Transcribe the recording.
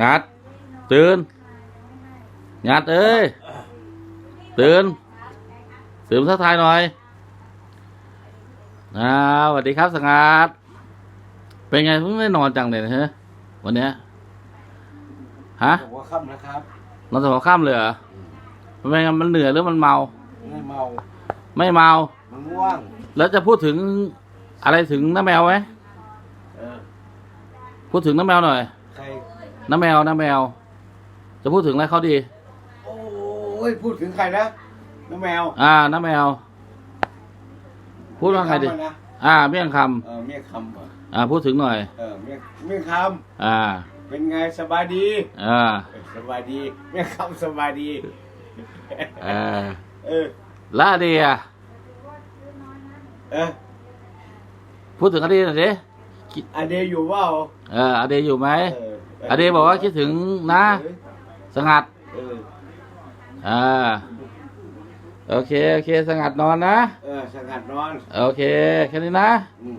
งัดตื่นงัดเอ้ยตื่นตื่นทักทายหน่อยอ่าสวัสดีครับสงัด เป็นไงเพิ่งได้นอนจังเลยนะฮะวันเนี้ยฮะบอกว่าค่ำนะครับนอนสองข้ามเลยเหรอมันเป็นไงมันเหนื่อยหรือมันเมา ไม่เมา ไม่เมา มันง่วง แล้วจะพูดถึงอะไรถึงน้าแมวไหมเออพูดถึงน้าแมวหน่อยใคร น้าแมวน้าแมว จะพูดถึงอะไรเขาดี โอ้ยพูดถึงใครนะน้องแมวอ่าน้าแมว พูดว่าใครดี เมียคำอะนะอ่าเมี่ยงคเออเมียคำเหรอำอ่าพูดถึงหน่อย เออเมียเมียคอ่าำเป็นไงสบายดีอ่าเออสบายดีเมียคำสบายดีอ่าเออและอดีอะเออพูดถึงอดีหน่อยดิอเดย์อยู่เปล่าเอออดีอยู่ไหมเออ อดีบอกว่าคิดถึงนะ สงัดเอออ่าโอเค โอเค สงัดนอนนะ เออ สงัดนอน โอเค แค่นี้นะอืม